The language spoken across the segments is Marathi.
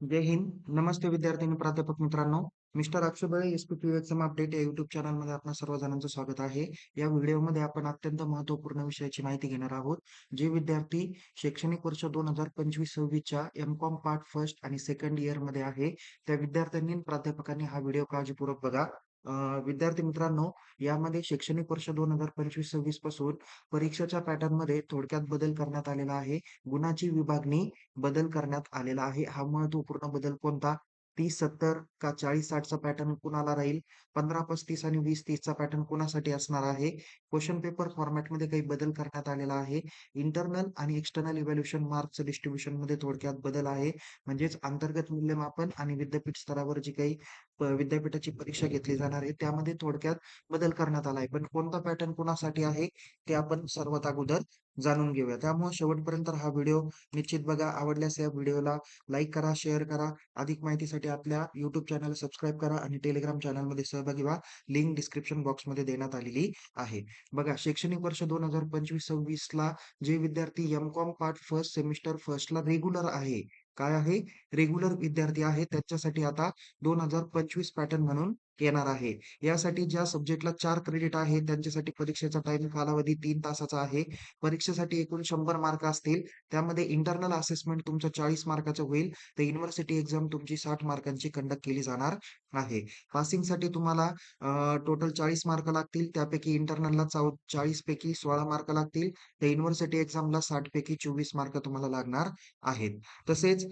जय हिंद. नमस्ते विद्यार्थी प्राध्यापक मित्रांनो. Mister Akshabale S P P exam update या युट्यूब चॅनलमध्ये आपणा सर्वजणांचं स्वागत आहे. या व्हिडिओमध्ये आपण अत्यंत महत्त्वपूर्ण विषयाची माहिती घेणार आहोत. जे विद्यार्थी शैक्षणिक वर्ष दोन हजार पंचवीस सव्वीसच्या एम कॉम पार्ट फर्स्ट आणि सेकंड इयरमध्ये आहे, त्या विद्यार्थ्यांनी प्राध्यापकांनी हा व्हिडिओ काळजीपूर्वक बघा. विद्यार्थी मित्रांनो, यामध्ये शैक्षणिक वर्ष 2025-26 पासून परीक्षेच्या पॅटर्नमध्ये थोडक्यात बदल करण्यात आलेला आहे. गुणाची विभागणी बदल करण्यात आलेला आहे. हा महत्त्वपूर्ण बदल कोणता? 30-70 का चाळीस साठचा पॅटर्न कुणाला राहील? 15-35 आणि वीस तीसचा पॅटर्न कुणासाठी असणार आहे? क्वेश्चन पेपर फॉर्मॅटमध्ये काही बदल करण्यात आलेला आहे. इंटरनल आणि एक्सटर्नल इव्हॅल्युएशन डिस्ट्रीब्युशनमध्ये थोडक्यात बदल आहे. म्हणजेच अंतर्गत मूल्यमापन आणि विद्यापीठ स्तरावर जी काही विद्यापीठाची परीक्षा घेतली जाणार आहे, त्यामध्ये थोडक्यात बदल करण्यात आला आहे. पण कोणता पॅटर्न कोणासाठी आहे, ते आपण सर्वात अगोदर जाणून घेऊया. त्यामुळे शेवटपर्यंत हा व्हिडिओ निश्चित बघा. आवडल्यास या व्हिडिओला लाईक करा, शेअर करा. अधिक माहितीसाठी आपल्या युट्यूब चॅनल सबस्क्राईब करा आणि टेलिग्राम चॅनलमध्ये सहभागी व्हा. लिंक डिस्क्रिप्शन बॉक्समध्ये देण्यात आलेली आहे. बघा, शैक्षणिक वर्ष 2025-26 ला जे विद्यार्थी M com part first semester फर्स्टला regular आहे. काय आहे? रेग्युलर विद्यार्थी आहे. त्यांच्यासाठी आता 2025 पॅटर्न म्हणून येणार आहे. यासाठी ज्या सब्जेक्टला चार क्रेडिट आहे, त्यांच्यासाठी परीक्षेचा टाइम कालावधी तीन तासाचा आहे. परीक्षेसाठी एकूण शंभर मार्क असतील. त्यामध्ये इंटरनल असेसमेंट तुमचं 40 मार्काचं होईल. तर युनिव्हर्सिटी एक्झाम तुमची साठ मार्कांची कंडक्ट केली जाणार आहे. पासिंगसाठी तुम्हाला टोटल 40 मार्क लागतील. त्यापैकी इंटरनलला चाळीस पैकी 16 मार्क लागतील. तर युनिव्हर्सिटी एक्झामला साठ पैकी 24 मार्क तुम्हाला लागणार आहेत. तसेच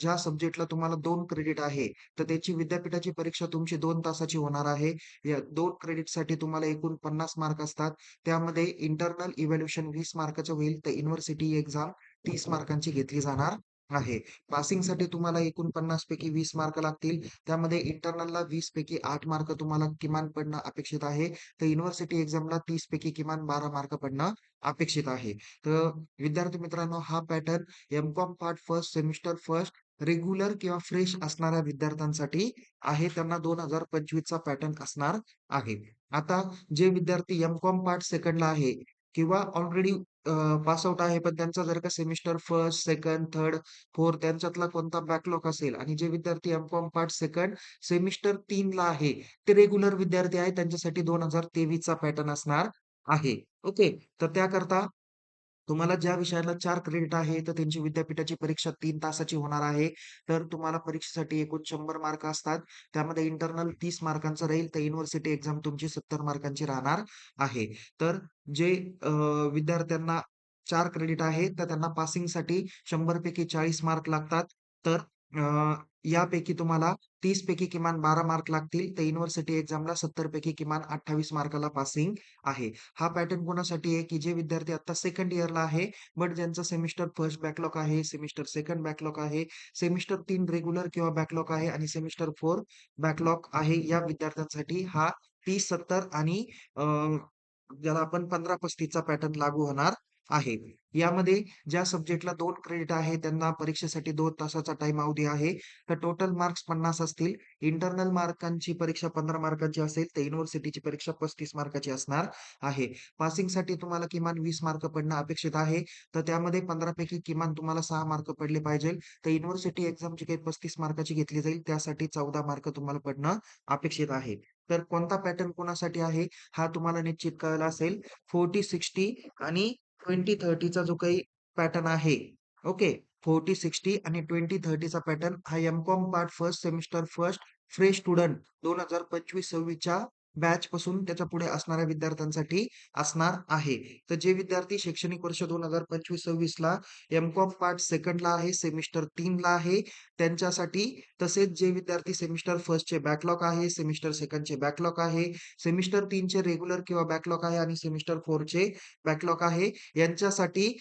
ज्या सब्जेक्टला तुम्हाला दोन क्रेडिट आहे, तर त्याची विद्यापीठाची परीक्षा तुमची दोन तासाची होणार आहे. या दोन क्रेडिटसाठी तुम्हाला एकूण 50 मार्क असतात. त्यामध्ये इंटरनल इव्हॅल्युएशन वीस मार्काचं होईल. तर युनिव्हर्सिटी एक्झाम तीस मार्कांची घेतली जाणार आहे. पासिंगसाठी तुम्हाला एकूण 50 पैकी वीस मार्क लागतील. त्यामध्ये इंटरनलला वीस पैकी आठ मार्क तुम्हाला किमान पडणं अपेक्षित आहे. तर युनिव्हर्सिटी एक्झामला तीस पैकी किमान 12 मार्क पडणं अपेक्षित आहे. तर विद्यार्थी मित्रांनो, हा pattern M com part first semester first regular किंवा फ्रेश असणाऱ्या विद्यार्थ्यांसाठी आहे. त्यांना दोन हजार पंचवीसचा पॅटर्न असणार आहे. आता जे विद्यार्थी एम.कॉम पार्ट सेकंडला आहे किंवा ऑलरेडी पास आउट आहे, पण त्यांचा जर का semester first, second, third, fourth त्यांच्यातला कोणता बॅकलॉग असेल आणि जे विद्यार्थी एम.कॉम पार्ट सेकंड सेमिस्टर 3 ला आहे, ते रेग्युलर विद्यार्थी आहेत. त्यांच्यासाठी दोन हजार तेवीसचा पॅटर्न असणार आहे. ओके. तर त्याकरता तुम्हाला ज्या विषयाला चार क्रेडिट आहे, तर त्यांची विद्यापीठाची परीक्षा तीन तासाची होणार आहे. तर तुम्हाला परीक्षेसाठी एकूण शंभर मार्क असतात. त्यामध्ये इंटरनल तीस मार्कांचं राहील. तर युनिव्हर्सिटी एक्झाम तुमची 70 मार्कांची राहणार आहे. तर जे विद्यार्थ्यांना चार क्रेडिट आहे, तर त्यांना पासिंगसाठी शंभर पैकी 40 मार्क लागतात. तर यापैकी तुम्हाला तीस पैकी किमान 12 मार्क लागतील. तर युनिव्हर्सिटी एक्झामला 70 पैकी किमान 28 मार्काला पासिंग आहे. हा पॅटर्न कोणासाठी आहे, की जे विद्यार्थी आता सेकंड इयरला आहे, बट ज्यांचं सेमिस्टर फर्स्ट बॅकलॉग आहे, सेमिस्टर सेकंड बॅकलॉग आहे, सेमिस्टर तीन रेग्युलर किंवा बॅकलॉग आहे आणि सेमिस्टर फोर बॅकलॉग आहे. या विद्यार्थ्यांसाठी हा 30, 70 आणि ज्याला आपण पंधरा पस्तीसचा पॅटर्न लागू होणार आहे. यामध्ये ज्या सब्जेक्टला दोन क्रेडिट आहे, त्यांना परीक्षेसाठी दोन तासाचा टाइम अवधी आहे. तर टोटल मार्क्स 50 असतील. इंटरनल मार्कांची परीक्षा पंधरा मार्काची असेल, तर युनिव्हर्सिटीची परीक्षा 35 मार्काची असणार आहे. पासिंगसाठी तुम्हाला किमान वीस मार्क पडणं अपेक्षित आहे. तर त्यामध्ये 15 पैकी किमान तुम्हाला सहा मार्क पडले पाहिजेल. तर युनिव्हर्सिटी एक्झामची काही 35 मार्काची घेतली जाईल, त्यासाठी 14 मार्क तुम्हाला पडणं अपेक्षित आहे. तर कोणता पॅटर्न कोणासाठी आहे, हा तुम्हाला निश्चित कळला असेल. 40-60 आणि ट्वेंटी थर्टीचा जो काही पॅटर्न आहे ओके फोर्टी सिक्स्टी आणि ट्वेंटी थर्टीचा पॅटर्न हा M com part first semester first fresh student दोन हजार पंचवीस सव्वीसच्या बॅच पासून त्याच्या पुढे असणाऱ्या विद्यार्थ्यांसाठी असणार आहे. तर जे विद्यार्थी शैक्षणिक वर्ष 2025-26 ला एम.कॉम पार्ट सेकंडला आहे, सेमिस्टर तीन ला आहे, त्यांच्यासाठी तसेच जे विद्यार्थी सेमिस्टर फर्स्टचे बॅकलॉग आहे, सेमिस्टर सेकंडचे बॅकलॉग आहे, सेमिस्टर तीन चे रेग्युलर किंवा बॅकलॉग आहे आणि सेमिस्टर 4 चे बॅकलॉग आहे, यांच्यासाठी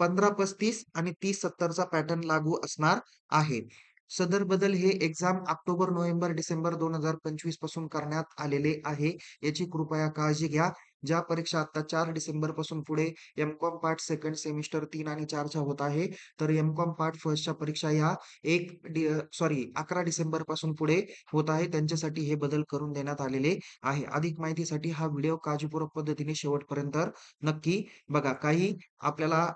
15-35 आणि 30-70 चा पॅटर्न लागू असणार आहे. सदर बदल हे एक्झाम ऑक्टोबर, नोव्हेंबर, डिसेंबर 2025 पासून करण्यात आलेले आहे. याची कृपया काळजी घ्या. ज्या परीक्षा आता चार डिसेंबरपासून पुढे एम.कॉम पार्ट सेकंड सेमिस्टर तीन आणि चारच्या होत आहे. तर एम.कॉम पार्ट फर्स्टच्या परीक्षा या एक सॉरी 11 डिसेंबरपासून पुढे होत आहे. त्यांच्यासाठी हे बदल करून देण्यात आलेले आहे. अधिक माहितीसाठी हा व्हिडिओ काळजीपूर्वक पद्धतीने शेवटपर्यंत नक्की बघा. काही आपल्याला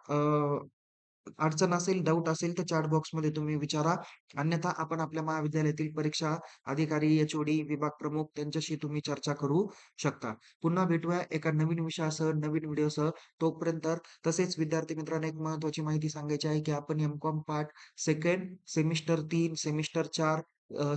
अडचण असेल, डाऊट असेल तर चॅट बॉक्समध्ये तुम्ही विचारा. अन्यथा आपण आपल्या महाविद्यालयातील परीक्षा अधिकारी, एच-ओ-डी, विभाग प्रमुख त्यांच्याशी तुम्ही चर्चा करू शकता. पुन्हा भेटूया एका नवीन विषयासह, नवीन व्हिडिओसह. तोपर्यंत तसेच विद्यार्थी मित्रांना एक महत्वाची माहिती सांगायची आहे, की आपण M Com part second, semester तीन सेमिस्टर चार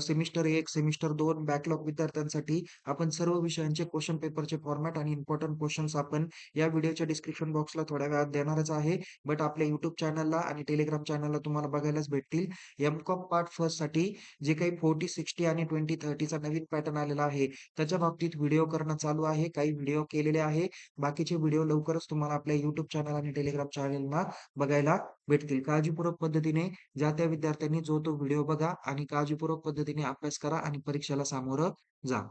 सेमिस्टर एक सेमिस्टर दोन बॅकलॉग विद्यार्थ्यांसाठी आपण सर्व विषयांचे क्वेश्चन पेपरचे फॉर्मॅट आणि इम्पॉर्टंट क्वेश्चन्स आपण या व्हिडिओच्या डिस्क्रिप्शन बॉक्सला थोड्या वेळात देणारच आहे. बट आपल्या युट्यूब चॅनलला आणि टेलिग्राम चॅनलला तुम्हाला बघायलाच भेटतील. एम-कॉम पार्ट फर्स्टसाठी जे काही 40, 60 आणि 20, 30चा नवीन पॅटर्न आलेला आहे, त्याच्या बाबतीत व्हिडिओ करणं चालू आहे. काही व्हिडिओ केलेले आहे. बाकीचे व्हिडिओ लवकरच तुम्हाला आपल्या युट्यूब चॅनल आणि टेलिग्राम चॅनलला बघायला भेटतील. काळजीपूर्वक पद्धतीने ज्या त्या विद्यार्थ्यांनी जो तो व्हिडिओ बघा आणि काळजीपूर्वक पद्धतीने अभ्यास करा आणि परीक्षेला सामोरं जा.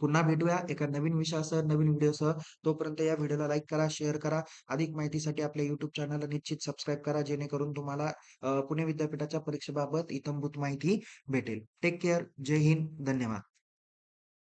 पुन्हा भेटूया एका नवीन विषयासह, नवीन व्हिडिओसह. तोपर्यंत या व्हिडिओला लाईक करा, शेअर करा. अधिक माहितीसाठी आपल्या युट्यूब चॅनलला निश्चित सबस्क्राईब करा, जेणेकरून तुम्हाला पुणे विद्यापीठाच्या परीक्षेबाबत इतंभूत माहिती भेटेल. Take care. जय हिंद. धन्यवाद.